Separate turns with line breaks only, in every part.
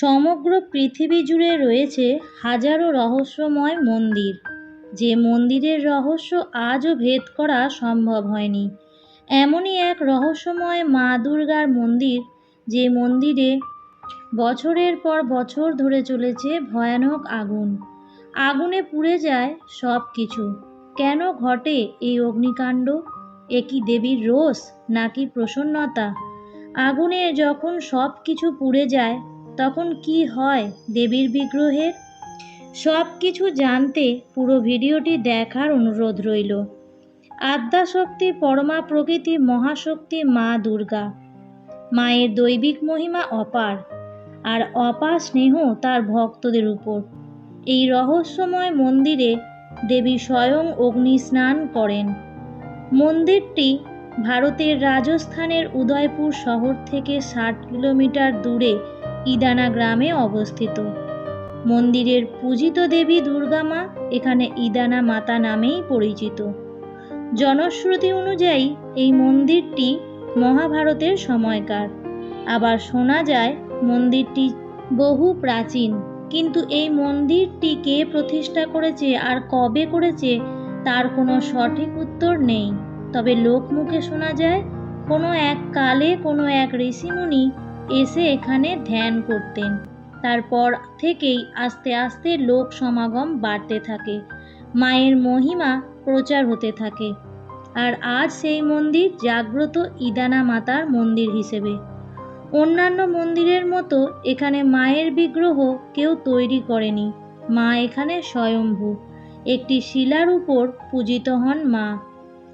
সমগ্র পৃথিবী জুড়ে রয়েছে হাজারো রহস্যময় মন্দির। যে মন্দিরের রহস্য আজও ভেদ করা সম্ভব হয়নি। এমনই এক রহস্যময় মা দুর্গার মন্দির, যে মন্দিরে বছরের পর বছর ধরে চলেছে ভয়ানক আগুন। আগুনে পুড়ে যায় সব কিছু কেন ঘটে এই অগ্নিকাণ্ড? এ কি দেবীর রোষ নাকি প্রসন্নতা? আগুনে যখন সব কিছু পুড়ে যায় তখন কি হয় দেবীর বিগ্রহের? সব কিছু জানতে পুরো ভিডিওটি দেখার অনুরোধ রইল। আদ্যাশক্তি, পরমা প্রকৃতি, মহাশক্তি, মা দুর্গা। মায়ের দৈবিক মহিমা অপার, আর অপার স্নেহ তার ভক্তদের উপর। এই রহস্যময় মন্দিরে দেবী স্বয়ং অগ্নি স্নান করেন। মন্দিরটি ভারতের রাজস্থানের উদয়পুর শহর থেকে ষাট কিলোমিটার দূরে ইদানা গ্রামে অবস্থিত। মন্দিরের পূজিত দেবী দুর্গা মা এখানে ইদানা মাতা নামেই পরিচিত। জনশ্রুতি অনুযায়ী এই মন্দিরটি মহাভারতের সময়কার। আবার শোনা যায়, মন্দিরটি বহু প্রাচীন, কিন্তু এই মন্দিরটি কে প্রতিষ্ঠা করেছে আর কবে করেছে তার কোনো সঠিক উত্তর নেই। তবে লোকমুখে শোনা যায়, কোনো এক কালে কোনো এক ঋষিমুনি এসে এখানে ধ্যান করতেন। তারপর থেকেই আস্তে আস্তে লোক সমাগম বাড়তে থাকে। মায়ের মহিমা প্রচার হতে থাকে। আর আজ সেই মন্দির জাগ্রত ইদানা মাতার মন্দির হিসেবে। অন্যান্য মন্দিরের মতো এখানে মায়ের বিগ্রহ কেউ তৈরি করেনি। মা এখানে স্বয়ম্ভু। একটি শিলার উপর পূজিত হন মা।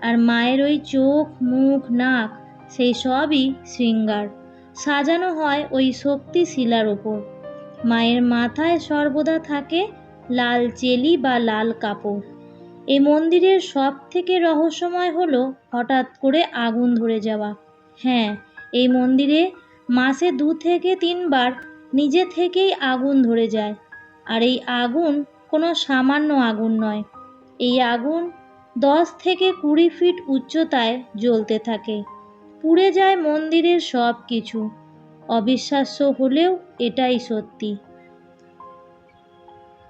আর মায়ের ওই চোখ, মুখ, নাক, সেই সবই শৃঙ্গার। সাজানো হয় ওই শক্তি শিলার ওপর মায়ের মাথায় সর্বদা থাকে লাল চেলি বা লাল কাপড়। এই মন্দিরের সব থেকে রহস্যময় হলো হঠাৎ করে আগুন ধরে যাওয়া। হ্যাঁ এই মন্দিরে মাসে দু থেকে তিনবার নিজে থেকেই আগুন ধরে যায়। আর এই আগুন কোনো সামান্য আগুন নয়। এই আগুন দশ থেকে কুড়ি ফিট উচ্চতায় জ্বলতে থাকে। পুড়ে যায় মন্দিরের সব কিছু। অবিশ্বাস্য হলেও এটাই সত্যি।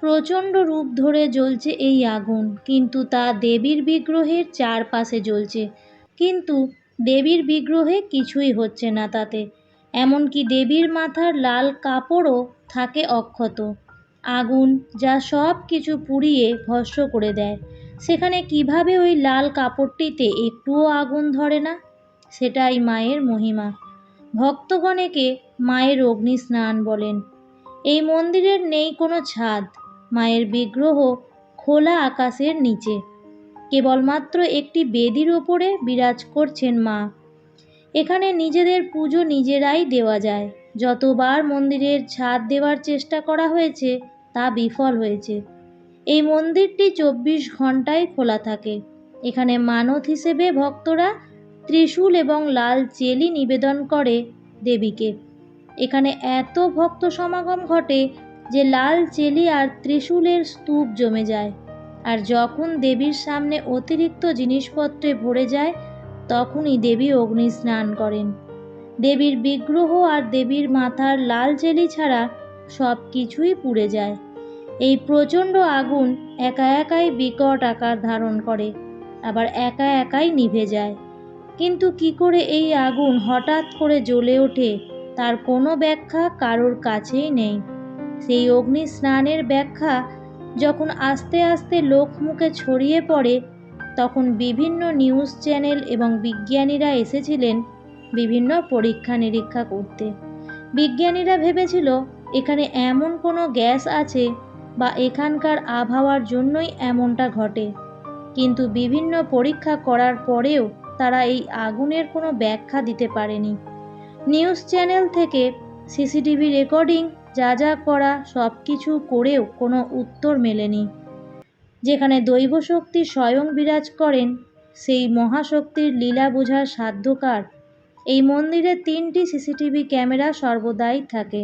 প্রচণ্ড রূপ ধরে জ্বলছে এই আগুন, কিন্তু তা দেবীর বিগ্রহের চারপাশে জ্বলছে। কিন্তু দেবীর বিগ্রহে কিছুই হচ্ছে না তাতে। এমনকি দেবীর মাথার লাল কাপড়ও থাকে অক্ষত। আগুন যা সব কিছু পুড়িয়ে ভস্ম করে দেয়। সেখানে কীভাবে ওই লাল কাপড়টিতে একটুও আগুন ধরে না? সেটাই মায়ের মহিমা। ভক্তগণেকে মায়ের অগ্নি স্নান বলেন। এই মন্দিরের নেই কোনো ছাদ, মায়ের বিগ্রহ খোলা আকাশের নিচে। কেবলমাত্র একটি বেদির ওপরে বিরাজ করছেন মা। এখানে নিজেদের পুজো নিজেরাই দেওয়া যায়। যতবার মন্দিরের ছাদ দেওয়ার চেষ্টা করা হয়েছে, তা বিফল হয়েছে। এই মন্দিরটি চব্বিশ ঘন্টায় খোলা থাকে। এখানে মানত হিসেবে ভক্তরা ত্রিশূল এবং লাল চেলি নিবেদন করে দেবীকে। এখানে এত ভক্ত সমাগম ঘটে যে লাল চেলি আর ত্রিশূলের স্তূপ জমে যায়। আর যখন দেবীর সামনে অতিরিক্ত জিনিসপত্রে ভরে যায়, তখনই দেবী অগ্নি স্নান করেন। দেবীর বিগ্রহ আর দেবীর মাথার লাল চেলি ছাড়া সব কিছুই পুড়ে যায়। এই প্রচণ্ড আগুন একা একাই বিকট আকার ধারণ করে, আবার একা একাই নিভে যায়। কিন্তু কি করে এই আগুন হঠাৎ করে জ্বলে ওঠে তার কোনো ব্যাখ্যা কারোর কাছেই নেই। সেই অগ্নি স্নানের ব্যাখ্যা যখন আস্তে আস্তে লোকমুখে ছড়িয়ে পড়ে, তখন বিভিন্ন নিউজ চ্যানেল এবং বিজ্ঞানীরা এসেছিলেন বিভিন্ন পরীক্ষা নিরীক্ষা করতে। বিজ্ঞানীরা ভেবেছিল, এখানে এমন কোনো গ্যাস আছে বা এখানকার আবহাওয়ার জন্যই এমনটা ঘটে। কিন্তু বিভিন্ন পরীক্ষা করার পরেও তারা এই আগুনের কোনো ব্যাখ্যা দিতে পারেনি। নিউজ চ্যানেল থেকে সিসিটিভি রেকর্ডিং, যা যা করা সব কিছু করেও কোনো উত্তর মেলেনি। যেখানে দৈব শক্তি স্বয়ং বিরাজ করেন, সেই মহাশক্তির লীলা বোঝার সাধ্যকার। এই মন্দিরে তিনটি সিসিটিভি ক্যামেরা সর্বদাই থাকে।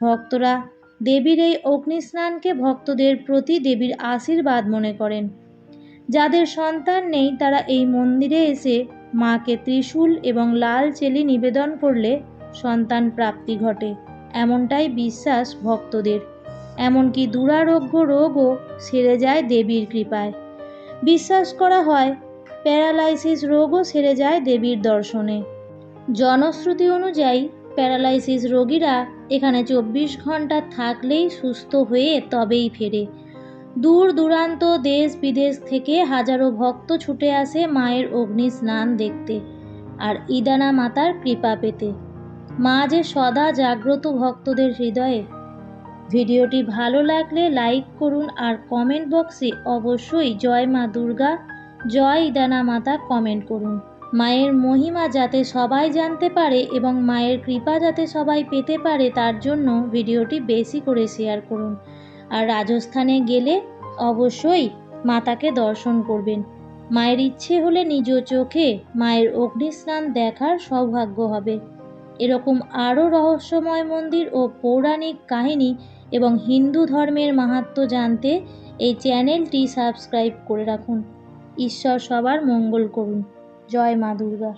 ভক্তরা দেবীর এই অগ্নিস্নানকে ভক্তদের প্রতি দেবীর আশীর্বাদ মনে করেন। যাদের সন্তান নেই, তারা এই মন্দিরে এসে মাকে ত্রিশূল এবং লাল চেলি নিবেদন করলে সন্তান প্রাপ্তি ঘটে। এমনটাই বিশ্বাস ভক্তদের। এমনকি দুরারোগ্য রোগও সেরে যায় দেবীর কৃপায়। বিশ্বাস করা হয়, প্যারালাইসিস রোগও সেরে যায় দেবীর দর্শনে। জনশ্রুতি অনুযায়ী, প্যারালাইসিস রোগীরা এখানে চব্বিশ ঘণ্টা থাকলেই সুস্থ হয়ে তবেই ফেরে। দূর দূরান্ত দেশ বিদেশ থেকে হাজারো ভক্ত ছুটে আসে মায়ের অগ্নি স্নান দেখতে আর ইদানা মাতার কৃপা পেতে। মা যে সদা জাগ্রত ভক্তদের হৃদয়ে। ভিডিওটি ভালো লাগলে লাইক করুন আর কমেন্ট বক্সে অবশ্যই জয় মা দুর্গা, জয় ইদানা মাতা কমেন্ট করুন। মায়ের মহিমা যাতে সবাই জানতে পারে এবং মায়ের কৃপা যাতে সবাই পেতে পারে তার জন্য ভিডিওটি বেশি করে শেয়ার করুন। আর রাজস্থানে গেলে অবশ্যই মাতাকে দর্শন করবেন। মায়ের ইচ্ছে হলে নিজ চোখে মায়ের অগ্নিস্নান দেখার সৌভাগ্য হবে। এরকম আরও রহস্যময় মন্দির ও পৌরাণিক কাহিনী এবং হিন্দু ধর্মের মাহাত্ম জানতে এই চ্যানেলটি সাবস্ক্রাইব করে রাখুন। ঈশ্বর সবার মঙ্গল করুন। জয় মা দুর্গা।